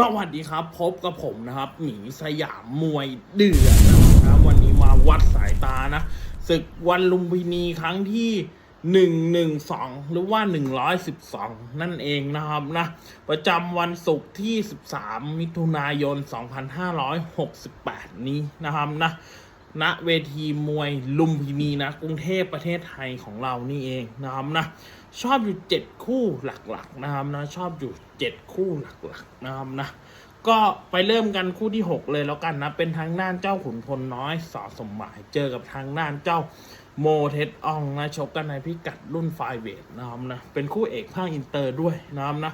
สวัสดีครับ พบกับผมนะครับ หมีสยามมวยเดือดนะครับวันนี้มาวัดสายตานะศึกวันลุมพินีครั้งที่หนึ่งหนึ่งสองหรือว่าหนึ่งร้อยสิบสองนั่นเองนะครับนะประจำวันศุกร์ที่สิบสามมิถุนายนสองพันห้าร้อยหกสิบแปดนี้นะครับนะณเวทีมวยลุมพินีนะกรุงเทพประเทศไทยของเรานี่เองนะครับนะชอบอยู่เจ็ดคู่หลักๆนะครับนะชอบอยู่ เจ็ดคู่หลักๆนะครับนะก็ไปเริ่มกันคู่ที่ 6 เลยแล้วกันนะ เป็นทางด้านเจ้าขุนพลน้อยสอสมหมายเจอกับทางด้านเจ้าโมเทสอองนะชกกันในพิกัดรุ่นไฟเวทนะครับนะเป็นคู่เอกภาคอินเตอร์ด้วยนะครับนะ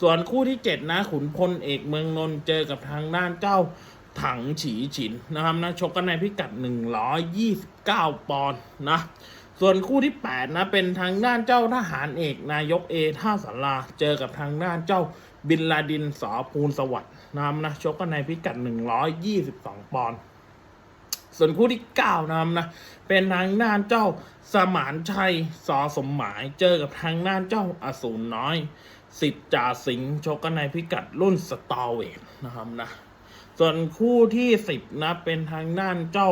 ส่วนคู่ที่ 7 นะ ขุนพลเอกเมืองนนท์เจอกับทางด้านเจ้าถังฉีฉินนะครับนะชกกันในพิกัด 129 ปอนด์นะ ส่วนคู่ที่ 8 นะ เป็นทางด้านเจ้าทหารเอก นายกเอท่าสาราเจอกับทางด้านเจ้าบินลาดินสอภูลสวัสดิ์นะครับนะชกกันในพิกัด 122 ปอนด์ส่วนคู่ที่ 9นะครับนะ เป็นทางด้านเจ้าสมานชัยสอสมหมาย เจอกับทางด้านเจ้าอสูรน้อย สิทธิ์จ่าสิงห์ชกกันในพิกัดรุ่นสตอร์เวทนะครับนะ ส่วนคู่ที่ 10 นะ เป็นทางด้านเจ้า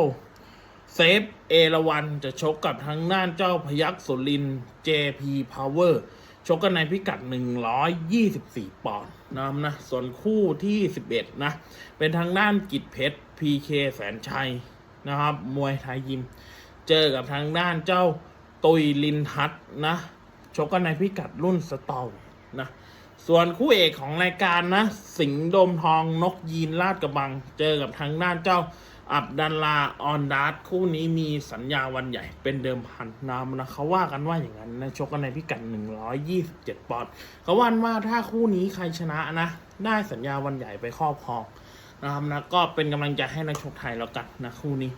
เซฟเอราวันจะชกกับทางด้านเจ้าพยักษ์สุริน JP Power ชกกันในพิกัด 124 ปอนด์นะครับนะ ส่วนคู่ที่ 11 นะ เป็นทางด้านกิจเพชร PK แสนชัยนะครับ มวยไทยยิม เจอกับทางด้านเจ้าตุยลินทัศนะ ชกกันในพิกัดรุ่นสตอลนะส่วนคู่เอกของรายการนะ สิงห์ดมทองนกยีนลาดกระบัง เจอกับทางด้านเจ้า อับดัลลาออนดาร์คู่นี้มีสัญญาวันใหญ่เป็นเดิมพันนามนะเขาว่ากันว่าอย่างนั้นนะชกกันในพิกัด 127 ปอนด์เขาว่ากันว่าถ้าคู่นี้ใครชนะนะ ได้สัญญาวันใหญ่ไปครอบครองนะครับนะก็เป็นกำลังใจให้นักชกไทยแล้วกันนะคู่นี้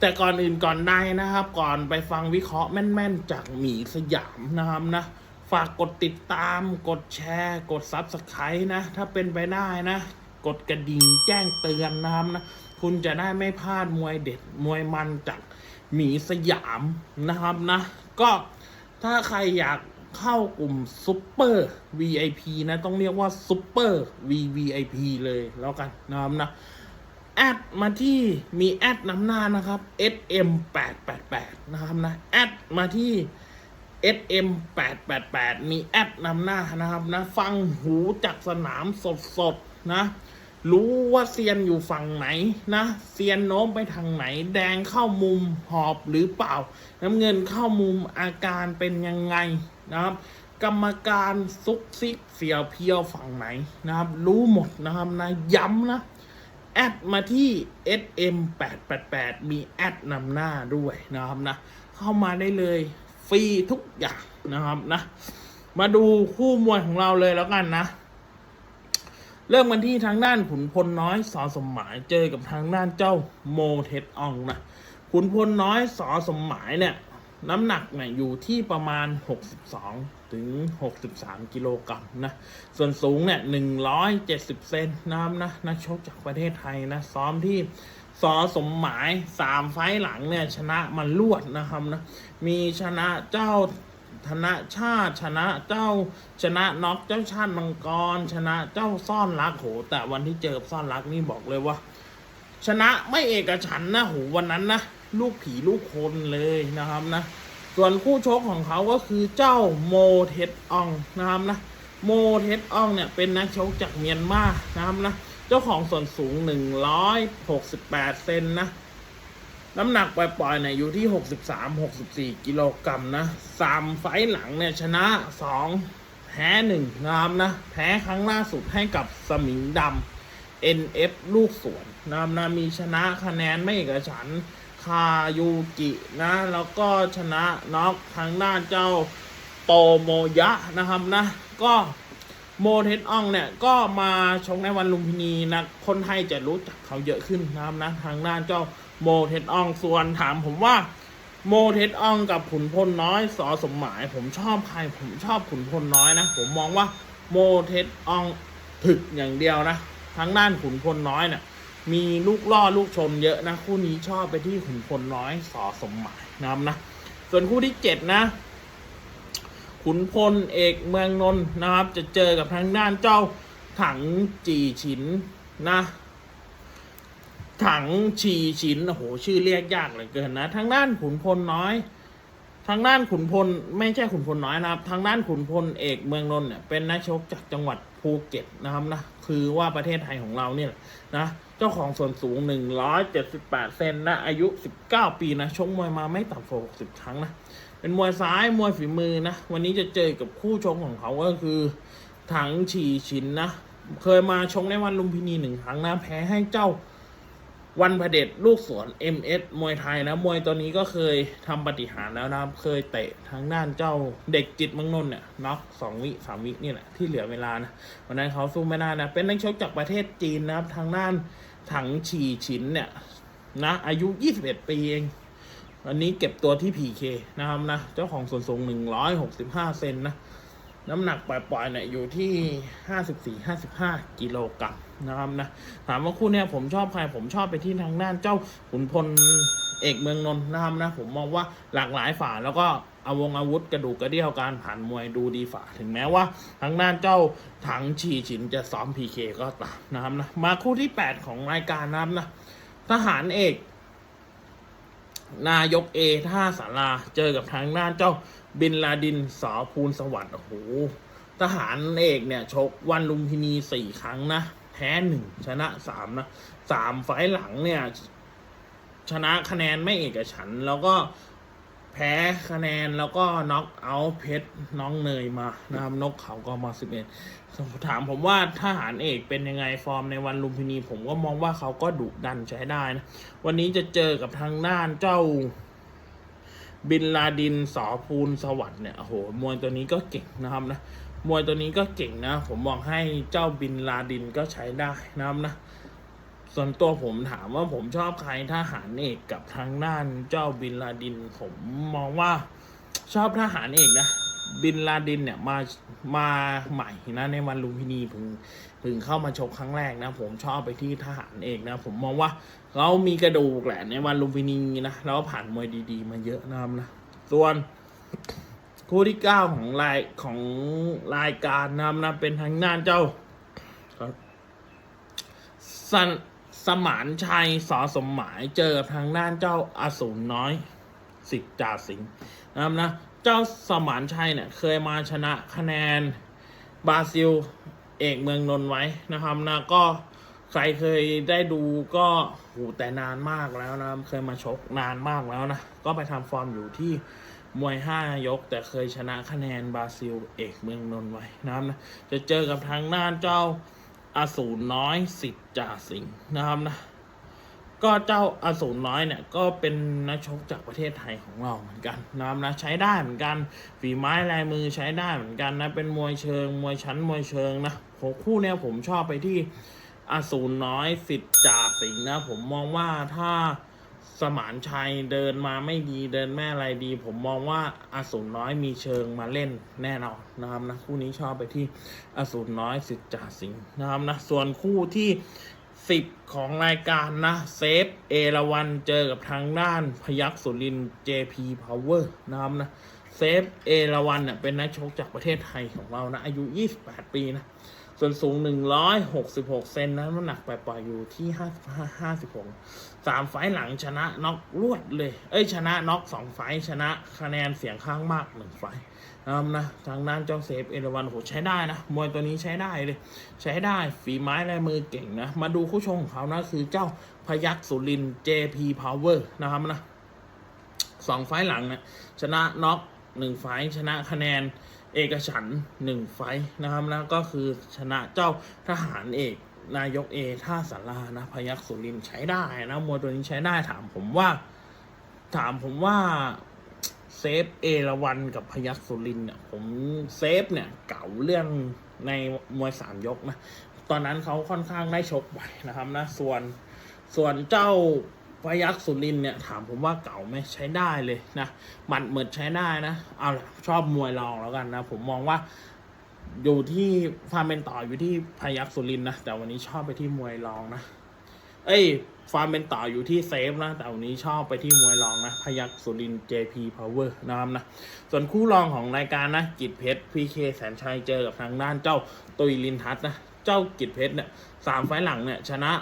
แต่ก่อนอื่นก่อนได้นะครับ ก่อนไปฟังวิเคราะห์แม่นๆ จากหมีสยามนะครับนะฝากกดติดตามกดแชร์ กดซับสไครต์นะ ถ้าเป็นไปได้นะ กดกระดิ่งแจ้งเตือนนะครับนะ คุณจะได้ไม่พลาดมวยเด็ดมวยมันจากหมีสยามนะครับนะ ก็ถ้าใครอยากเข้ากลุ่มซุปเปอร์ VIP นะต้องเรียกว่าซุปเปอร์ VVIP เลยแล้วกันนะครับนะแอดมาที่มีแอดนำหน้านะครับ SM 8 8 8 นะครับนะแอดมาที่ SM 8 8 8 มีแอดนำหน้านะครับนะ ฟังหูจากสนามสดๆนะ รู้ว่าเซียนอยู่ฝั่งไหนนะเซียนโน้มไปทางไหน แดงเข้ามุมหอบหรือเปล่า น้ำเงินเข้ามุมอาการเป็นยังไงนะครับ กรรมการซุกซิกเสียวเพียวฝั่งไหนนะครับ รู้หมดนะครับนะย้ำนะแอดมาที่ SM 8 8 8 มีแอดนำหน้าด้วยนะครับนะ เข้ามาได้เลยฟรีทุกอย่างนะครับนะ มาดูคู่มวยของเราเลยแล้วกันนะ เริ่มกันที่ทางด้านขุนพลน้อยสอสมหมายเจอกับทางด้านเจ้าโมเทสอองนะขุนพลน้อยสอสมหมายเนี่ยน้ำหนักเนี่ยอยู่ที่ประมาณ 62 ถึง 63 กิโลกรัมนะ ส่วนสูงเนี่ย 170 เซนนะครับนะนักชกจากประเทศไทยนะ ซ้อมที่สอสมหมาย 3 ไฟหลังเนี่ย ชนะมันลวดนะครับนะ มีชนะเจ้า ธนชาติชนะเจ้าชนะน็อกเจ้าชาติมังกร ชนะเจ้าซ่อนรักโห แต่วันที่เจอกับซ่อนรักนี่บอกเลยว่า ชนะไม่เอกฉันนะโหวันนั้นนะลูกผีลูกคนเลยนะครับนะ ส่วนคู่ชกของเขาก็คือเจ้าโมเทสอองนะครับนะโมเทสอองเนี่ยเป็นนักชกจากเมียนมานะครับนะ เจ้าของส่วนสูง 168 เซนนะ น้ำหนักปล่อยๆเนี่ยอยู่ที่ 63-64 กิโลกรัมนะสามไฟหลังเนี่ยชนะ 2 แพ้1นะครับนะ แพ้ครั้งล่าสุดให้กับสมิงดำ NF ลูกสวนนะครับนะมีชนะคะแนนไม่เอกฉันคายูกินะ แล้วก็ชนะน็อกทางด้านเจ้าโตโมยะนะครับนะ ก็โมเทสอองเนี่ยก็มาชกในวันลุมพินีนะ คนไทยจะรู้จักเขาเยอะขึ้นนะครับนะ ทางด้านเจ้า โมเทสอองส่วนถามผมว่า โมเทสอองกับขุนพลน้อยสอสมหมาย ผมชอบใครผมชอบขุนพลน้อยนะ ผมมองว่าโมเทสอองถึกอย่างเดียวนะทางด้านขุนพลน้อยเนี่ยมีลูกล่อลูกชนเยอะนะคู่นี้ชอบไปที่ขุนพลน้อยสอสมหมายนะครับนะ ส่วนคู่ที่เจ็ดนะขุนพลเอกเมืองนนท์นะครับ จะเจอกับทางด้านเจ้าถังจีฉินนะ ถังชีฉินโอ้โหชื่อเรียกยากเหลือเกินนะทางด้านขุนพลน้อย ทางด้านขุนพลไม่ใช่ขุนพลน้อยนะครับ ทางด้านขุนพลเอกเมืองนนท์เนี่ยเป็นนักชกจากจังหวัดภูเก็ตนะครับนะคือว่าประเทศไทยของเราเนี่ยนะเจ้าของส่วนสูง 178 เซนนะอายุ 19 ปีนะชกมวยมาไม่ต่ำกว่า60 ครั้งนะเป็นมวยซ้ายมวยฝีมือนะวันนี้จะเจอกับคู่ชกของเขาก็คือถังฉีชินนะเคยมาชกในวันลุมพินีหนึ่งครั้งนะแพ้ให้เจ้า วันพเดชลูกสวน MS มวยไทยนะมวยตัวนี้ก็เคยทำปฏิหารแล้วนะครับ เคยเตะทางด้านเจ้าเด็กจิตมืองนนเนี่ยน็อกสองวิสามวินี่แหละที่เหลือเวลานะวันนั้นเขาสู้ไม่ได้นะเป็นนักชกจากประเทศจีนนะครับ ทางด้านถังฉีฉินเนี่ยนะอายุ 21 ปีเองวันนี้เก็บตัวที่ PK นะครับนะ เจ้าของส่วนสูง 165 เซนนะ น้ำหนักปล่อยๆเนี่ยอยู่ที่ 54-55 กิโลกรัม นะครับนะถามว่าคู่เนี่ยผมชอบใครผมชอบไปที่ทางด้านเจ้าขุนพลเอกเมืองนนท์นะครับนะผมมองว่าหลากหลายฝ่าแล้วก็อาวงอาวุธกระดูกกระเดี่ยวการผ่านมวยดูดีฝ่าถึงแม้ว่าทางด้านเจ้าถังฉีฉินจะซ้อม PK ก็ตามนะครับนะมาคู่ที่ 8 ของรายการนะครับนะทหารเอก นายกเอท่าสาราเจอกับทางด้านเจ้าบินลาดินสอภูลสวัสดิ์โอ้โหทหารเอกเนี่ยชกวันลุมพินีสี่ครั้งนะ แพ้หนึ่งชนะสามนะสามไฟหลังเนี่ย ชนะคะแนนไม่เอกฉัน แล้วก็แพ้คะแนนแล้วก็น็อกเอาเพชรน้องเนยมานะครับนกเขาก็มาสิบเอ็ดถามผมว่าทหารเอกเป็นยังไงฟอร์มในวันลุมพินี ผมก็มองว่าเขาก็ดุดันใช้ได้นะ วันนี้จะเจอกับทางด้านเจ้าบินลาดินสอภูลสวัสด์เนี่ยโอ้โหมวยตัวนี้ก็เก่งนะครับนะ มวยตัวนี้ก็เก่งนะ ผมบอกให้เจ้าบินลาดินก็ใช้ได้นะครับนะ ส่วนตัวผมถามว่าผมชอบใครทหารเอกกับทางด้านเจ้าบินลาดิน ผมมองว่าชอบทหารเอกนะบินลาดินเนี่ยมามาใหม่นะในวันลุมพินีเพิ่งเพิ่งเข้ามาชกครั้งแรกนะ ผมชอบไปที่ทหารเอกนะ ผมมองว่าเขามีกระดูกแหละในวันลุมพินีนะแล้วผ่านมวยดี ๆ มาเยอะนะครับนะส่วน คู่ที่เก้าของรายของรายการนะครับนะเป็นทางด้านเจ้าสนสมานชัยสอสมหมายเจอกับทางด้านเจ้าอาสูรน้อยสิทธิ์จ่าสิงห์นะครับนะเจ้าสมานชัยเนี่ยเคยมาชนะคะแนนบราซิลเอกเมืองนนท์ไว้นะครับนะก็ใครเคยได้ดูก็โหแต่นานมากแล้วนะเคยมาชกนานมากแล้วนะ ก็ไปทำฟอร์มอยู่ที่ มวยห้ายก แต่เคยชนะคะแนนบราซิลเอกเมืองนนท์ไว้นะครับนะจะเจอกับทางด้านเจ้าอสูรน้อยสิทธิ์จ่าสิงห์นะครับนะก็เจ้าอสูรน้อยเนี่ยก็เป็นนักชกจากประเทศไทยของเราเหมือนกันนะครับนะใช้ได้เหมือนกันฝีไม้ลายมือใช้ได้เหมือนกันนะเป็นมวยเชิง มวยชั้นมวยเชิงนะผมคู่เนี้ยผมชอบไปที่อสูรน้อยสิทธิ์จ่าสิงห์นะผมมองว่าถ้า สมานชัยเดินมาไม่ดีเดินแม่อะไรดี ผมมองว่าอสูรน้อยมีเชิงมาเล่นแน่นอนนะครับนะคู่นี้ชอบไปที่อสูรน้อยสิทธิ์จ่าสิงห์นะครับนะส่วนคู่ที่สิบของรายการนะเซฟเอราวันเจอกับทางด้านพยัคฆ์สุรินทร์ JP Power นะครับนะเซฟเอราวันเนี่ยเป็นนักชกจากประเทศไทยของเรานะอายุ 28 ปีนะ ส่วนสูง 166 เซนนะน้ำหนักปล่อยๆอยู่ที่ 55 56สามไฟล์หลังชนะน็อกรวดเลย เอ้ย ชนะน็อกสองไฟล์ชนะคะแนนเสียงข้างมากหนึ่งไฟล์นะครับนะ ทางด้านเจ้าเซฟเอราวันโหใช้ได้นะ มวยตัวนี้ใช้ได้เลย ใช้ได้ฝีไม้ลายมือเก่งนะ มาดูคู่ชงของเขานะคือเจ้าพยัคฆ์สุริน JP Power นะครับนะสองไฟล์หลังนี่ยชนะน็อกหนึ่งไฟล์ชนะคะแนน เอกฉันหนึ่งไฟนะครับนะก็คือชนะเจ้าทหารเอกนายกเอท่าสารานะพยัคฆ์สุรินใช้ได้นะมวยตัวนี้ใช้ได้ถามผมว่า ถามผมว่าเซฟเอราวันกับพยัคฆ์สุรินเนี่ยผมเซฟเนี่ยเก่าเรื่องในมวยสามยกนะ ตอนนั้นเขาค่อนข้างได้ชกบ่อยนะครับนะ ส่วนส่วนเจ้า พยัคฆ์สุรินเนี่ยถามผมว่าเก่าไหมใช้ได้เลยนะหมัดเหมือนใช้ได้นะเอาละชอบมวยรองแล้วกันนะ ผมมองว่าอยู่ที่ฟาร์มเป็นต่ออยู่ที่พยัคฆ์สุรินนะแต่วันนี้ชอบไปที่มวยรองนะ เอ้ยฟาร์มเป็นต่ออยู่ที่เซฟนะ แต่วันนี้ชอบไปที่มวยรองนะ พยัคฆ์สุริน JP Power นะครับนะ ส่วนคู่รองของรายการนะ กิจเพชร PK แสนชัยเจอกับทางด้านเจ้าตุยลินทัศนะ เจ้ากิจเพชรเนี่ยสามไฟหลังเนี่ยชนะ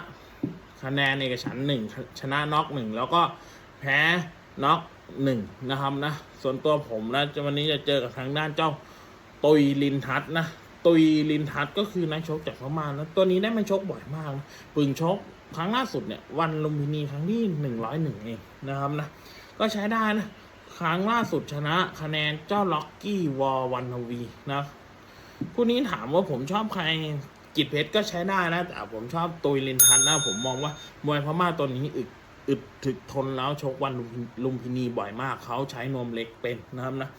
คะแนนเอกฉันหนึ่งชนะน็อกหนึ่งแล้วก็แพ้น็อกหนึ่งนะครับนะ ส่วนตัวผมนะจะวันนี้จะเจอกับทางด้านเจ้าตุยลินทัศนะตุยลินทัศก็คือนักชกจากพม่านะตัวนี้ได้มาชกบ่อยมากนะปึงชกครั้งล่าสุดเนี่ยวันลุมพินีครั้งที่หนึ่งร้อยหนึ่งเองนะครับนะ ก็ใช้ได้นะ ครั้งล่าสุดชนะคะแนนเจ้าล็อกกี้วอวันทวีนะคู่นี้ถามว่าผมชอบใคร กิจเพชรก็ใช้ได้นะ แต่ผมชอบตุยลินทันนะ ผมมองว่ามวยพม่าตัวนี้อึดอึดถึกทนแล้วชกวันลุมพินีบ่อยมากเขาใช้นมเล็กเป็นนะครับนะ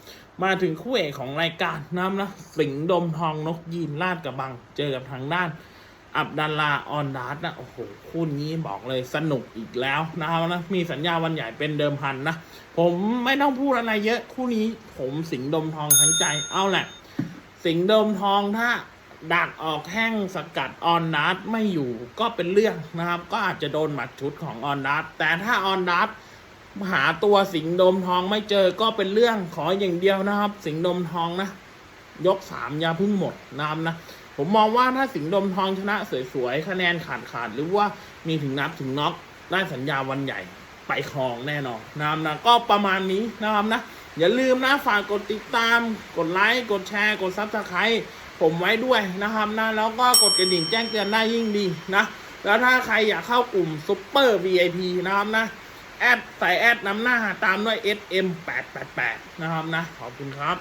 มาถึงคู่เอกของรายการนะครับนะสิงห์ดมทองนกยีนลาดกระบัง เจอกับทางด้านอับดัลลาออนดาร์นะโอ้โหคู่นี้บอกเลยสนุกอีกแล้วนะครับนะมีสัญญาวันใหญ่เป็นเดิมพันนะ ผมไม่ต้องพูดอะไรเยอะคู่นี้ผมสิงห์ดมทองทั้งใจเอาแหละ สิงห์ดมทองถ้า ดักออกแห้งสกัดออนดาร์ตไม่อยู่ก็เป็นเรื่องนะครับ ก็อาจจะโดนหมัดชุดของออนดาร์ตแต่ถ้าออนดาร์ตหาตัวสิงห์ดมทองไม่เจอก็เป็นเรื่องขออย่างเดียวนะครับ สิงห์ดมทองนะ ยกสามยาพึ่งหมดนะครับนะ ผมมองว่าถ้าสิงห์ดมทองชนะสวยๆคะแนนขาดขาดหรือว่ามีถึงนับถึงน็อกได้สัญญาวันใหญ่ไปครองแน่นอนนะครับนะก็ประมาณนี้นะครับนะ อย่าลืมนะฝากกดติดตาม กดไลค์กดแชร์กดซับสไครต์ ผมไว้ด้วยนะครับนะแล้วก็กดกระดิ่งแจ้งเตือนได้ยิ่งดีนะ แล้วถ้าใครอยากเข้ากลุ่มซุปเปอร์ VIP นะครับนะ แอดใส่แอดน้ำหน้าตามด้วย SM888 นะครับนะ ขอบคุณครับ